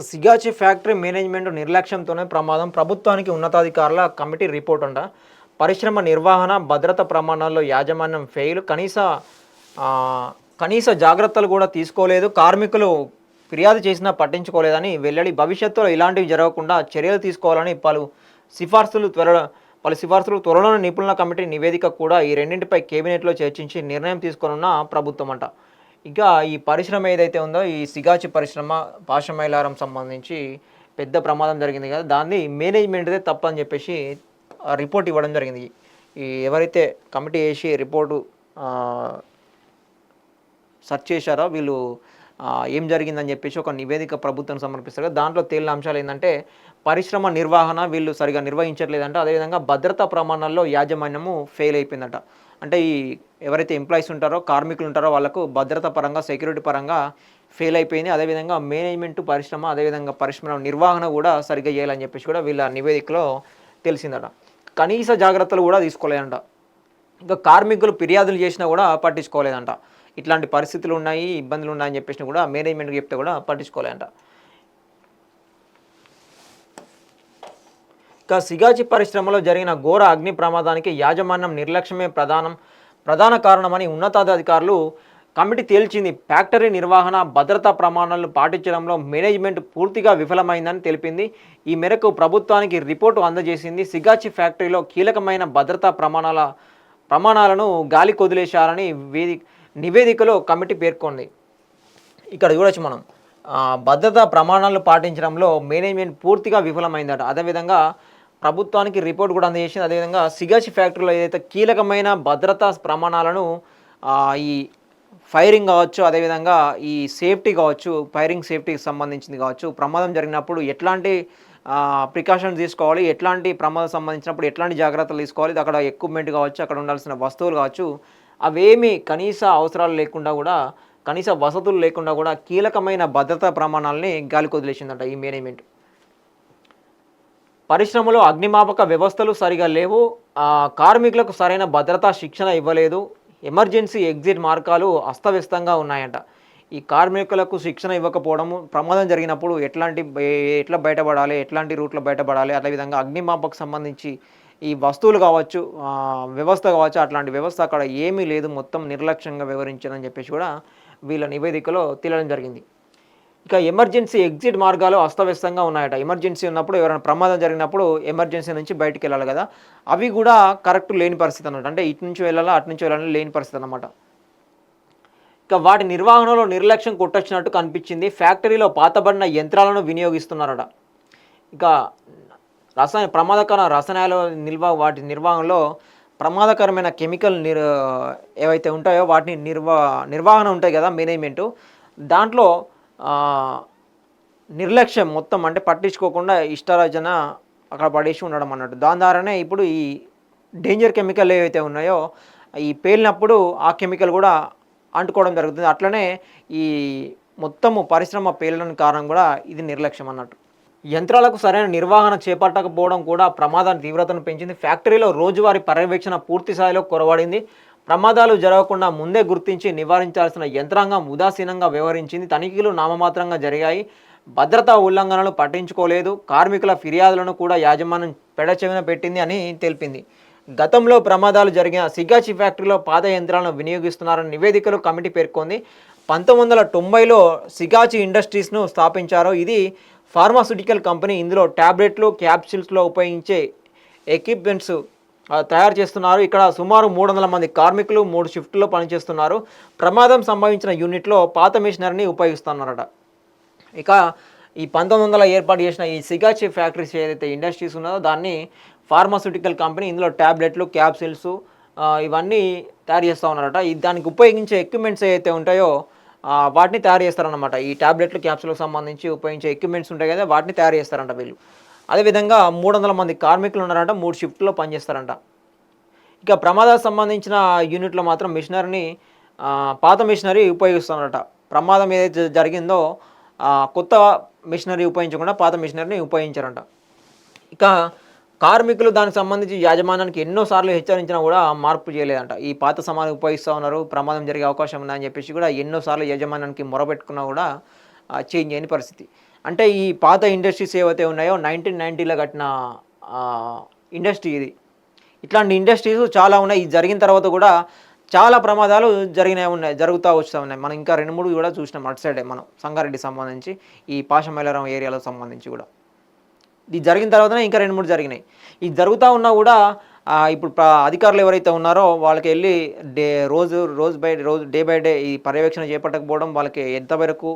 Sigachi factory management నిర్లక్ష్యంతోనే ప్రమాదం. ప్రభుత్వానికి ఉన్నతాధికారుల కమిటీ రిపోర్ట్ అంట. పరిశ్రమ నిర్వహణ భద్రత ప్రమాణాల్లో యాజమాన్యం ఫెయిల్. కనీస కనీస జాగ్రత్తలు కూడా తీసుకోలేదు. కార్మికులు ఫిర్యాదు చేసినా పట్టించుకోలేదని వెల్లడి. భవిష్యత్తులో ఇలాంటివి జరగకుండా చర్యలు తీసుకోవాలని పలు సిఫార్సులు త్వర పలు సిఫార్సులు త్వరలోనే నిపుణుల కమిటీ నివేదిక కూడా ఈ రెండింటిపై కేబినెట్లో చర్చించి నిర్ణయం తీసుకోనున్న ప్రభుత్వం అంట. ఇంకా ఈ పరిశ్రమ ఏదైతే ఉందో ఈ సిగాచి పరిశ్రమ పాషమైలారం సంబంధించి పెద్ద ప్రమాదం జరిగింది కదా దాన్ని మేనేజ్మెంట్దే తప్పని చెప్పేసి రిపోర్ట్ ఇవ్వడం జరిగింది. ఈ ఎవరైతే కమిటీ వేసి రిపోర్టు సర్చ్ సెర్చ్ చేశారో వీళ్ళు ఏం జరిగిందని చెప్పేసి ఒక నివేదిక ప్రభుత్వం సమర్పిస్తారు కదా, దాంట్లో తేలిన అంశాలు ఏంటంటే పరిశ్రమ నిర్వహణ వీళ్ళు సరిగా నిర్వహించట్లేదంట అదేవిధంగా భద్రతా ప్రమాణాల్లో యాజమాన్యము ఫెయిల్ అయిపోయిందంట. అంటే ఈ ఎవరైతే ఎంప్లాయీస్ ఉంటారో కార్మికులు ఉంటారో వాళ్ళకు భద్రత పరంగా సెక్యూరిటీ పరంగా ఫెయిల్ అయిపోయింది. అదేవిధంగా మేనేజ్మెంట్ పరిశ్రమ అదేవిధంగా పరిశ్రమ నిర్వహణ కూడా సరిగ్గా చేయాలని చెప్పేసి కూడా వీళ్ళ నివేదికలో తెలిసిందట. కనీస జాగ్రత్తలు కూడా తీసుకోలేదంట. ఇంకా కార్మికులు ఫిర్యాదులు చేసినా కూడా పట్టించుకోలేదంట. ఇట్లాంటి పరిస్థితులు ఉన్నాయి ఇబ్బందులు ఉన్నాయని చెప్పేసి కూడా మేనేజ్మెంట్కి చెప్తే కూడా పట్టించుకోలేదంట. ఇక సిగాచి పరిశ్రమలో జరిగిన ఘోర అగ్ని ప్రమాదానికి యాజమాన్యం నిర్లక్ష్యమే ప్రధానం ప్రధాన కారణమని ఉన్నతాధికారులు కమిటీ తేల్చింది. ఫ్యాక్టరీ నిర్వహణ భద్రతా ప్రమాణాలను పాటించడంలో మేనేజ్మెంట్ పూర్తిగా విఫలమైందని తెలిపింది. ఈ మేరకు ప్రభుత్వానికి రిపోర్టు అందజేసింది. సిగాచి ఫ్యాక్టరీలో కీలకమైన భద్రతా ప్రమాణాల ప్రమాణాలను గాలి కొదిలేశారని వేది నివేదికలో కమిటీ పేర్కొంది. ఇక్కడ చూడొచ్చు మనం. భద్రతా ప్రమాణాలు పాటించడంలో మేనేజ్మెంట్ పూర్తిగా విఫలమైందట. అదేవిధంగా ప్రభుత్వానికి రిపోర్ట్ కూడా అందజేసింది. అదేవిధంగా సిగాచి ఫ్యాక్టరీలో ఏదైతే కీలకమైన భద్రతా ప్రమాణాలను ఈ ఫైరింగ్ కావచ్చు అదేవిధంగా ఈ సేఫ్టీ కావచ్చు ఫైరింగ్ సేఫ్టీకి సంబంధించింది కావచ్చు ప్రమాదం జరిగినప్పుడు ఎట్లాంటి ప్రికాషన్స్ తీసుకోవాలి ఎట్లాంటి ప్రమాదం సంబంధించినప్పుడు ఎట్లాంటి జాగ్రత్తలు తీసుకోవాలి అక్కడ ఎక్విప్మెంట్ కావచ్చు అక్కడ ఉండాల్సిన వస్తువులు కావచ్చు అవేమి కనీస అవసరాలు లేకుండా కూడా కనీస వసతులు లేకుండా కూడా కీలకమైన భద్రతా ప్రమాణాలని గాలికొదిలేసిందంట ఈ మేనేజ్మెంట్. పరిశ్రమలో అగ్నిమాపక వ్యవస్థలు సరిగా లేవు. కార్మికులకు సరైన భద్రతా శిక్షణ ఇవ్వలేదు. ఎమర్జెన్సీ ఎగ్జిట్ మార్గాలు అస్తవ్యస్తంగా ఉన్నాయంట. ఈ కార్మికులకు శిక్షణ ఇవ్వకపోవడము ప్రమాదం జరిగినప్పుడు ఎట్లాంటి ఎట్లా బయటపడాలి ఎట్లాంటి రూట్లో బయటపడాలి అదేవిధంగా అగ్నిమాపకు సంబంధించి ఈ వస్తువులు కావచ్చు వ్యవస్థ కావచ్చు అట్లాంటి వ్యవస్థ అక్కడ ఏమీ లేదు. మొత్తం నిర్లక్ష్యంగా వివరించారని చెప్పేసి కూడా వీళ్ళ నివేదికలో తేలడం జరిగింది. ఇక ఎమర్జెన్సీ ఎగ్జిట్ మార్గాలు అస్తవ్యస్తంగా ఉన్నాయట. ఎమర్జెన్సీ ఉన్నప్పుడు ఎవరైనా ప్రమాదం జరిగినప్పుడు ఎమర్జెన్సీ నుంచి బయటకు వెళ్ళాలి కదా. అవి కూడా కరెక్ట్ లేని పరిస్థితి అనమాట అంటే ఇటు నుంచి వెళ్ళాలా అటు నుంచి వెళ్ళాలని లేని పరిస్థితి అనమాట ఇక వాటి నిర్వహణలో నిర్లక్ష్యం కొట్టొచ్చినట్టు కనిపించింది. ఫ్యాక్టరీలో పాతబడిన యంత్రాలను వినియోగిస్తున్నారట. ఇక రసాయన ప్రమాదకర రసాయనాలు నిల్వ వాటి నిర్వహణలో ప్రమాదకరమైన కెమికల్ నిర్ ఏవైతే ఉంటాయో వాటిని నిర్వా నిర్వహణ ఉంటాయి కదా మేనేజ్మెంటు. దాంట్లో నిర్లక్ష్యం మొత్తం అంటే పట్టించుకోకుండా ఇష్టారాజన అక్కడ పడేసి ఉండడం అన్నట్టు. దాని ద్వారానే ఇప్పుడు ఈ డేంజర్ కెమికల్ ఏవైతే ఉన్నాయో ఈ పేలినప్పుడు ఆ కెమికల్ కూడా అంటుకోవడం జరుగుతుంది. అట్లనే ఈ మొత్తము పరిశ్రమ పేలడానికి కారణం కూడా ఇది నిర్లక్ష్యం అన్నట్టు. యంత్రాలకు సరైన నిర్వహణ చేపట్టకపోవడం కూడా ప్రమాదాన్ని తీవ్రతను పెంచింది. ఫ్యాక్టరీలో రోజువారీ పర్యవేక్షణ పూర్తి స్థాయిలో కొరవడింది. ప్రమాదాలు జరగకుండా ముందే గుర్తించి నివారించాల్సిన యంత్రాంగం ఉదాసీనంగా వ్యవహరించింది. తనిఖీలు నామమాత్రంగా జరిగాయి. భద్రతా ఉల్లంఘనలు పట్టించుకోలేదు. కార్మికుల ఫిర్యాదులను కూడా యాజమాన్యం పెడచెవిన పెట్టింది అని తెలిపింది. గతంలో ప్రమాదాలు జరిగిన సిగాచి ఫ్యాక్టరీలో పాత యంత్రాలను వినియోగిస్తున్నారని నివేదికలు కమిటీ పేర్కొంది. పంతొమ్మిది వందల తొంభైలో సిగాచి ఇండస్ట్రీస్ను స్థాపించారు. ఇది ఫార్మాస్యూటికల్ కంపెనీ. ఇందులో ట్యాబ్లెట్లు క్యాప్సిల్స్లో ఉపయోగించే ఎక్విప్మెంట్స్ తయారు చేస్తున్నారు. ఇక్కడ సుమారు మూడు వందల మంది కార్మికులు మూడు షిఫ్ట్లో పనిచేస్తున్నారు. ప్రమాదం సంభవించిన యూనిట్లో పాత మిషనరీని ఉపయోగిస్తున్నారట. ఇక ఈ పంతొమ్మిది వందల ఏర్పాటు చేసిన ఈ సిగాచి ఫ్యాక్టరీస్ ఏదైతే ఇండస్ట్రీస్ ఉన్నదో దాన్ని ఫార్మాస్యూటికల్ కంపెనీ ఇందులో ట్యాబ్లెట్లు క్యాప్సిల్స్ ఇవన్నీ తయారు చేస్తూ ఉన్నారట. దానికి ఉపయోగించే ఎక్విప్మెంట్స్ ఏవైతే ఉంటాయో వాటిని తయారు చేస్తారన్నమాట. ఈ ట్యాబ్లెట్లు క్యాప్సిల్కి సంబంధించి ఉపయోగించే ఎక్విప్మెంట్స్ ఉంటాయి కదా వాటిని తయారు చేస్తారంట వీళ్ళు. అదేవిధంగా మూడు వందల మంది కార్మికులు ఉన్నారంట మూడు షిఫ్ట్లో పనిచేస్తారంట. ఇక ప్రమాదాలకు సంబంధించిన యూనిట్లో మాత్రం మిషనరీని పాత మిషనరీ ఉపయోగిస్తున్నారట. ప్రమాదం ఏదైతే జరిగిందో కొత్త మిషనరీ ఉపయోగించకుండా పాత మిషనరీని ఉపయోగించారంట. ఇక కార్మికులు దానికి సంబంధించి యాజమాన్యానికి ఎన్నోసార్లు హెచ్చరించినా కూడా మార్పు చేయలేదంట. ఈ పాత సమాధి ఉపయోగిస్తూ ఉన్నారు ప్రమాదం జరిగే అవకాశం ఉందని చెప్పేసి కూడా ఎన్నోసార్లు యాజమాన్యానికి మొరబెట్టుకున్నా కూడా చేంజ్ అయిన పరిస్థితి. అంటే ఈ పాత ఇండస్ట్రీస్ ఏవైతే ఉన్నాయో నైన్టీన్ నైంటీలో కట్టిన ఇండస్ట్రీ ఇది. ఇట్లాంటి ఇండస్ట్రీస్ చాలా ఉన్నాయి. ఇది జరిగిన తర్వాత కూడా చాలా ప్రమాదాలు జరిగినాయి ఉన్నాయి జరుగుతూ వస్తూ ఉన్నాయి. మనం ఇంకా రెండు మూడు కూడా చూసినాం అటు సైడే మనం సంగారెడ్డి సంబంధించి ఈ పాషమైలారం ఏరియాలో సంబంధించి కూడా. ఇది జరిగిన తర్వాతనే ఇంకా రెండు మూడు జరిగినాయి. ఇది జరుగుతూ ఉన్నా కూడా ఇప్పుడు అధికారులు ఎవరైతే ఉన్నారో వాళ్ళకి వెళ్ళి డే రోజు రోజు బై రోజు డే బై డే ఈ పర్యవేక్షణ చేపట్టకపోవడం వాళ్ళకి ఎంత వరకు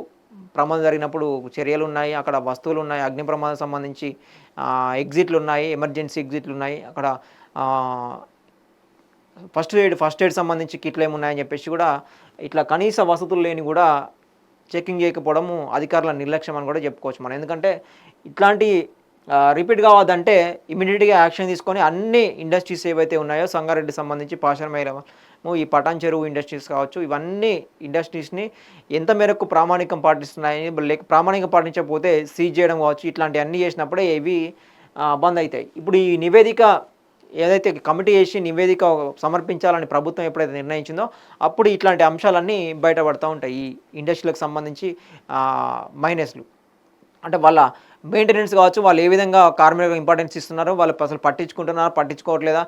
ప్రమాదం జరిగినప్పుడు చర్యలు ఉన్నాయి అక్కడ వస్తువులు ఉన్నాయి అగ్ని ప్రమాదం సంబంధించి ఎగ్జిట్లు ఉన్నాయి ఎమర్జెన్సీ ఎగ్జిట్లు ఉన్నాయి అక్కడ ఫస్ట్ ఎయిడ్ ఫస్ట్ ఎయిడ్ సంబంధించి కిట్లు ఏమున్నాయని చెప్పేసి కూడా ఇట్లా కనీస వసతులు లేని కూడా చెకింగ్ చేయకపోవడము అధికారుల నిర్లక్ష్యం అని కూడా చెప్పుకోవచ్చు మనం. ఎందుకంటే ఇట్లాంటి రిపీట్ కావద్దంటే ఇమీడియట్గా యాక్షన్ తీసుకొని అన్ని ఇండస్ట్రీస్ ఏవైతే ఉన్నాయో సంగారెడ్డి సంబంధించి పాషాణమైలము ఈ పటాన్ చెరువు ఇండస్ట్రీస్ కావచ్చు ఇవన్నీ ఇండస్ట్రీస్ని ఎంత మేరకు ప్రామాణికం పాటిస్తున్నాయి లేక ప్రామాణికం పాటించకపోతే సీజ్ చేయడం కావచ్చు ఇట్లాంటి అన్నీ చేసినప్పుడే ఇవి బంద్ అవుతాయి ఇప్పుడు ఈ నివేదిక ఏదైతే కమిటీ చేసి నివేదిక సమర్పించాలని ప్రభుత్వం ఎప్పుడైతే నిర్ణయించిందో అప్పుడు ఇట్లాంటి అంశాలన్నీ బయటపడుతూ ఉంటాయి. ఈ ఇండస్ట్రీలకు సంబంధించి మైనస్లు అంటే వాళ్ళ మెయింటెనెన్స్ కావచ్చు వాళ్ళు ఏ విధంగా కార్మికులకు ఇంపార్టెన్స్ ఇస్తున్నారు వాళ్ళు అసలు పట్టించుకుంటున్నారా పట్టించుకోవట్లేదా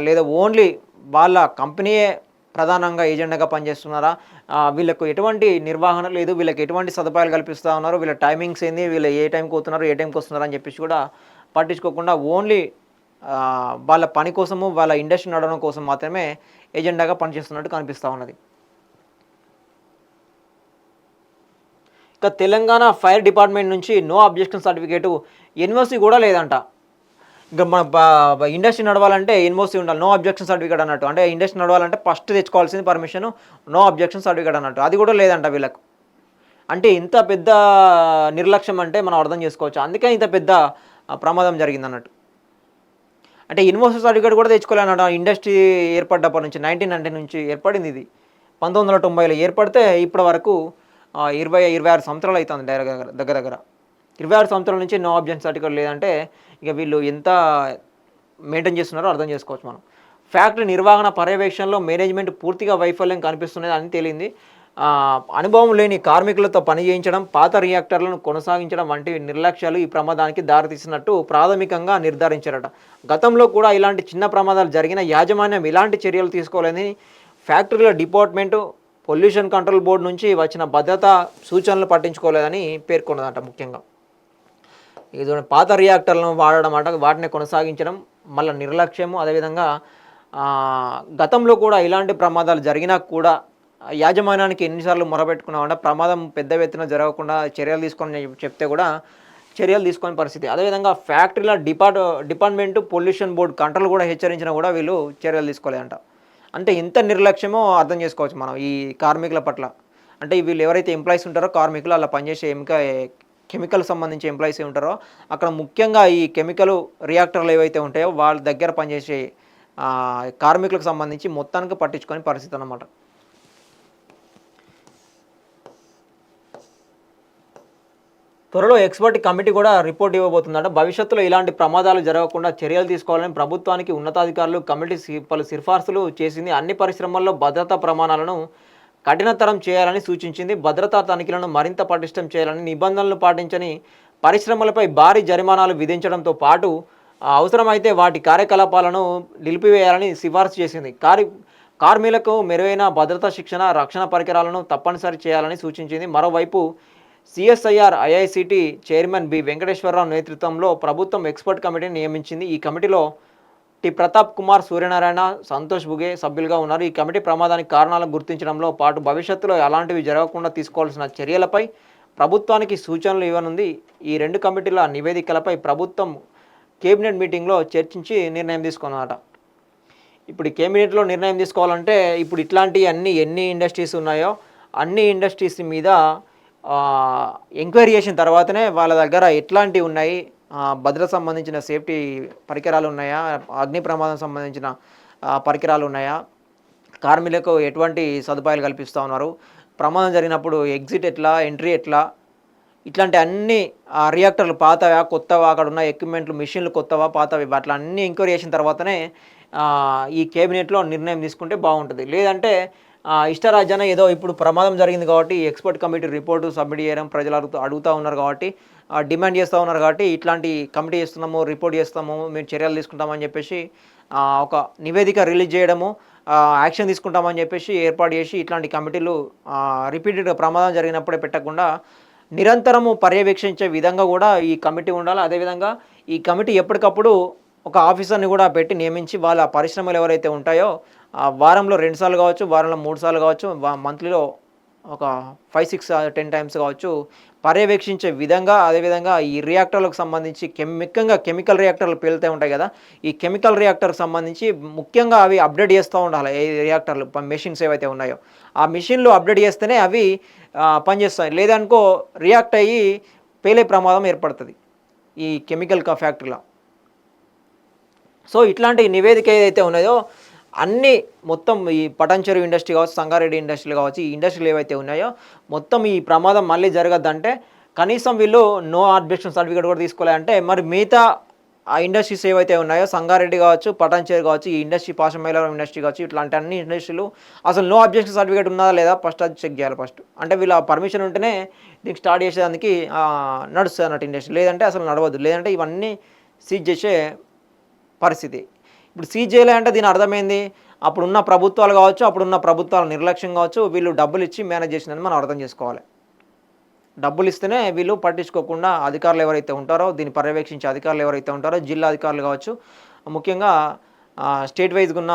లేదా ఓన్లీ వాళ్ళ కంపెనీయే ప్రధానంగా ఏజెండాగా పనిచేస్తున్నారా వీళ్ళకు ఎటువంటి నిర్వహణ లేదు వీళ్ళకి ఎటువంటి సదుపాయాలు కల్పిస్తూ ఉన్నారు వీళ్ళ టైమింగ్స్ ఏంది వీళ్ళు ఏ టైంకి పోతున్నారు ఏ టైంకి వస్తున్నారు అని చెప్పేసి కూడా పట్టించుకోకుండా ఓన్లీ వాళ్ళ పని కోసము వాళ్ళ ఇండస్ట్రీ నడవడం కోసం మాత్రమే ఏజెండాగా పనిచేస్తున్నట్టు కనిపిస్తూ ఉన్నది. ఇక తెలంగాణ ఫైర్ డిపార్ట్మెంట్ నుంచి నో అబ్జెక్షన్ సర్టిఫికేట్ ఎన్ఓసి కూడా లేదంట. ఇంకా మన ఇండస్ట్రీ నడవాలంటే ఎన్ఓసి ఉండాలి నో అబ్జెక్షన్ సర్టిఫికేట్ అన్నట్టు. అంటే ఇండస్ట్రీ నడవాలంటే ఫస్ట్ తెచ్చుకోవాల్సింది పర్మిషన్ నో అబ్జెక్షన్ సర్టిఫికేట్ అన్నట్టు. అది కూడా లేదంట వీళ్ళకు. అంటే ఇంత పెద్ద నిర్లక్ష్యం అంటే మనం అర్థం చేసుకోవచ్చు. అందుకే ఇంత పెద్ద ప్రమాదం జరిగింది అన్నట్టు. అంటే యూనివర్సిటీ సర్టిఫికేట్ కూడా తెచ్చుకోలేనట. ఇండస్ట్రీ ఏర్పడ్డప్పటి నుంచి నైన్టీన్ నైన్టీ నుంచి ఏర్పడింది ఇది. పంతొమ్మిది వందల తొంభైలో ఏర్పడితే ఇప్పటి వరకు ఇరవై ఇరవై ఆరు సంవత్సరాలు అవుతుంది దగ్గర దగ్గర దగ్గర. ఇరవై ఆరు సంవత్సరాల నుంచి నో అబ్జెక్షన్ సర్టిఫికేట్ లేదంటే ఇక వీళ్ళు ఎంత మెయింటైన్ చేస్తున్నారో అర్థం చేసుకోవచ్చు మనం. ఫ్యాక్టరీ నిర్వహణ పర్యవేక్షణలో మేనేజ్మెంట్ పూర్తిగా వైఫల్యం కనిపిస్తున్నది అని తేలింది. అనుభవం లేని కార్మికులతో పని చేయించడం పాత రియాక్టర్లను కొనసాగించడం వంటి నిర్లక్ష్యాలు ఈ ప్రమాదానికి దారితీసినట్టు ప్రాథమికంగా నిర్ధారించారట. గతంలో కూడా ఇలాంటి చిన్న ప్రమాదాలు జరిగిన యాజమాన్యం ఇలాంటి చర్యలు తీసుకోలేదని ఫ్యాక్టరీల డిపార్ట్మెంటు పొల్యూషన్ కంట్రోల్ బోర్డు నుంచి వచ్చిన భద్రతా సూచనలు పట్టించుకోలేదని పేర్కొన్నదంట ముఖ్యంగా. ఇది పాత రియాక్టర్లను వాడడం అంట వాటిని కొనసాగించడం మళ్ళీ నిర్లక్ష్యము. అదేవిధంగా గతంలో కూడా ఇలాంటి ప్రమాదాలు జరిగినా కూడా యాజమాన్యానికి ఎన్నిసార్లు మొరబెట్టుకున్నామంటే ప్రమాదం పెద్ద ఎత్తున జరగకుండా చర్యలు తీసుకొని చెప్తే కూడా చర్యలు తీసుకునే పరిస్థితి. అదేవిధంగా ఫ్యాక్టరీల depart department pollution board control కూడా హెచ్చరించినా కూడా వీళ్ళు చర్యలు తీసుకోలేదంట. అంటే ఎంత నిర్లక్ష్యమో అర్థం చేసుకోవచ్చు మనం ఈ కార్మికుల పట్ల. అంటే వీళ్ళు ఎవరైతే ఎంప్లాయీస్ ఉంటారో కార్మికులు అలా పనిచేసే ఎంకా కెమికల్ సంబంధించి ఎంప్లాయీస్ ఉంటారో అక్కడ ముఖ్యంగా ఈ కెమికల్ రియాక్టర్లు ఏవైతే ఉంటాయో వాళ్ళ దగ్గర పనిచేసే కార్మికులకు సంబంధించి మొత్తానికి పట్టించుకొని పరిస్థితి అన్నమాట. త్వరలో ఎక్స్పర్ట్ కమిటీ కూడా రిపోర్ట్ ఇవ్వబోతుందంట. భవిష్యత్తులో ఇలాంటి ప్రమాదాలు జరగకుండా చర్యలు తీసుకోవాలని ప్రభుత్వానికి ఉన్నతాధికారులు కమిటీ పలు సిఫార్సులు చేసింది. అన్ని పరిశ్రమల్లో భద్రతా ప్రమాణాలను కఠినతరం చేయాలని సూచించింది. భద్రతా తనిఖీలను మరింత పటిష్టం చేయాలని నిబంధనలు పాటించని పరిశ్రమలపై భారీ జరిమానాలు విధించడంతో పాటు అవసరమైతే వాటి కార్యకలాపాలను నిలిపివేయాలని సిఫార్సు చేసింది. కారి కార్మికులకు మెరుగైన భద్రతా శిక్షణ రక్షణ పరికరాలను తప్పనిసరి చేయాలని సూచించింది. మరోవైపు CSIR IICT chairman B Venkateswara Rao నేతృత్వంలో ప్రభుత్వం ఎక్స్పర్ట్ కమిటీని నియమించింది. ఈ కమిటీలో టి ప్రతాప్ కుమార్ సూర్యనారాయణ సంతోష్ బుగే సభ్యులుగా ఉన్నారు. ఈ కమిటీ ప్రమాదానికి కారణాలను గుర్తించడంలో పాటు భవిష్యత్తులో అలాంటివి జరగకుండా తీసుకోవాల్సిన చర్యలపై ప్రభుత్వానికి సూచనలు ఇవ్వనుంది. ఈ రెండు కమిటీల నివేదికలపై ప్రభుత్వం కేబినెట్ మీటింగ్లో చర్చించి నిర్ణయం తీసుకున్నమాట ఇప్పుడు కేబినెట్లో నిర్ణయం తీసుకోవాలంటే ఇప్పుడు ఇట్లాంటి అన్ని ఎన్ని ఇండస్ట్రీస్ ఉన్నాయో అన్ని ఇండస్ట్రీస్ మీద ఎంక్వైరీ చేసిన తర్వాతనే వాళ్ళ దగ్గర ఎట్లాంటివి ఉన్నాయి? భద్రత సంబంధించిన సేఫ్టీ పరికరాలు ఉన్నాయా? అగ్ని ప్రమాదం సంబంధించిన పరికరాలు ఉన్నాయా? కార్మికులకు ఎటువంటి సదుపాయాలు కల్పిస్తూ ఉన్నారు? ప్రమాదం జరిగినప్పుడు ఎగ్జిట్ ఎట్లా? ఎంట్రీ ఎట్లా? ఇట్లాంటి అన్ని రియాక్టర్లు పాతవా? కొత్తవా? అక్కడ ఉన్న ఎక్విప్మెంట్లు మిషన్లు కొత్తవా? పాతవి? అట్లా అన్ని ఎంక్వైరీ చేసిన తర్వాతనే ఈ కేబినెట్లో నిర్ణయం తీసుకుంటే బాగుంటుంది. లేదంటే ఇష్టరాజ్యాన ఏదో ఇప్పుడు ప్రమాదం జరిగింది కాబట్టి ఎక్స్పర్ట్ కమిటీ రిపోర్టు సబ్మిట్ చేయడం ప్రజలు అడుగుతూ అడుగుతూ ఉన్నారు కాబట్టి డిమాండ్ చేస్తూ ఉన్నారు కాబట్టి ఇట్లాంటి కమిటీ చేస్తున్నాము రిపోర్ట్ చేస్తాము మేము చర్యలు తీసుకుంటామని చెప్పేసి ఒక నివేదిక రిలీజ్ చేయడము యాక్షన్ తీసుకుంటామని చెప్పేసి ఏర్పాటు చేసి ఇట్లాంటి కమిటీలు రిపీటెడ్గా ప్రమాదం జరిగినప్పుడే పెట్టకుండా నిరంతరము పర్యవేక్షించే విధంగా కూడా ఈ కమిటీ ఉండాలి. అదేవిధంగా ఈ కమిటీ ఎప్పటికప్పుడు ఒక ఆఫీసర్ని కూడా పెట్టి నియమించి వాళ్ళ పరిశ్రమలు ఎవరైతే ఉంటాయో వారంలో రెండుసార్లు కావచ్చు వారంలో మూడు సార్లు కావచ్చు మంత్లీలో ఒక ఫైవ్ సిక్స్ టెన్ టైమ్స్ కావచ్చు పర్యవేక్షించే విధంగా అదేవిధంగా ఈ రియాక్టర్లకు సంబంధించి కెమ్ ముఖ్యంగా కెమికల్ రియాక్టర్లు పేలుతూ ఉంటాయి కదా ఈ కెమికల్ రియాక్టర్కి సంబంధించి ముఖ్యంగా అవి అప్డేట్ చేస్తూ ఉండాలి ఏ రియాక్టర్లు మెషిన్స్ ఏవైతే ఉన్నాయో. ఆ మిషన్లు అప్డేట్ చేస్తేనే అవి పనిచేస్తాయి. లేదనుకో రియాక్ట్ అయ్యి పేలే ప్రమాదం ఏర్పడుతుంది ఈ కెమికల్ కా ఫ్యాక్టరీలో. సో ఇట్లాంటి నివేదిక ఏదైతే ఉన్నదో అన్ని మొత్తం ఈ పటంచెరు ఇండస్ట్రీ కావచ్చు సంగారెడ్డి ఇండస్ట్రీలు కావచ్చు ఈ ఇండస్ట్రీలు ఏవైతే ఉన్నాయో మొత్తం ఈ ప్రమాదం మళ్ళీ జరగద్దంటే కనీసం వీళ్ళు నో ఆర్బిషన్ సర్టిఫికేట్ కూడా తీసుకోవాలంటే మరి మిగతా ఆ ఇండస్ట్రీస్ ఏవైతే ఉన్నాయో సంగారెడ్డి కావచ్చు పటాన్చేరు కావచ్చు ఈ ఇండస్ట్రీ పాశమైలవరం ఇండస్ట్రీ కావచ్చు ఇట్లాంటి అన్ని ఇండస్ట్రీలు అసలు నో అబ్జెక్షన్ సర్టిఫికేట్ ఉన్నదా లేదా ఫస్ట్ అది చెక్ చేయాలి ఫస్ట్ అంటే వీళ్ళ పర్మిషన్ ఉంటేనే దీనికి స్టార్ట్ చేసేదానికి నడుస్తుంది అన్నట్టు ఇండస్ట్రీ. లేదంటే అసలు నడవద్దు. లేదంటే ఇవన్నీ సీజ్ చేసే పరిస్థితి. ఇప్పుడు సీజ్ అంటే దీని అర్థమైంది? అప్పుడున్న ప్రభుత్వాలు కావచ్చు అప్పుడున్న ప్రభుత్వాల నిర్లక్ష్యం కావచ్చు వీళ్ళు డబ్బులు ఇచ్చి మేనేజ్ చేసినని మనం అర్థం చేసుకోవాలి. డబ్బులు ఇస్తేనే వీళ్ళు పట్టించుకోకుండా అధికారులు ఎవరైతే ఉంటారో దీన్ని పర్యవేక్షించే అధికారులు ఎవరైతే ఉంటారో జిల్లా అధికారులు కావచ్చు ముఖ్యంగా స్టేట్ వైజ్గా ఉన్న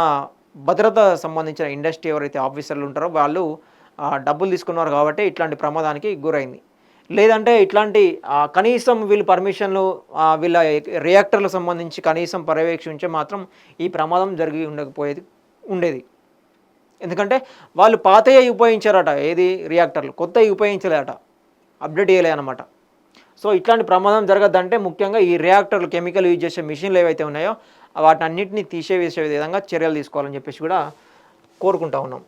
భద్రత సంబంధించిన ఇండస్ట్రీ ఎవరైతే ఆఫీసర్లు ఉంటారో వాళ్ళు డబ్బులు తీసుకున్నారు కాబట్టి ఇట్లాంటి ప్రమాదానికి గురైంది. లేదంటే ఇట్లాంటి కనీసం వీళ్ళు పర్మిషన్లు వీళ్ళ రియాక్టర్లకు సంబంధించి కనీసం పర్యవేక్షించే మాత్రం ఈ ప్రమాదం జరిగి ఉండకపోయేది ఉండేది. ఎందుకంటే వాళ్ళు పాతయ్య ఉపయోగించారట ఏది? రియాక్టర్లు. కొత్తవి ఉపయోగించలేట అప్డేట్ చేయలే అనమాట సో ఇట్లాంటి ప్రమాదం జరగద్దంటే ముఖ్యంగా ఈ రియాక్టర్లు కెమికల్ యూజ్ చేసే మిషన్లు ఏవైతే ఉన్నాయో వాటిని అన్నింటినీ తీసేవేసే విధంగా చర్యలు తీసుకోవాలని చెప్పేసి కూడా కోరుకుంటా ఉన్నాం.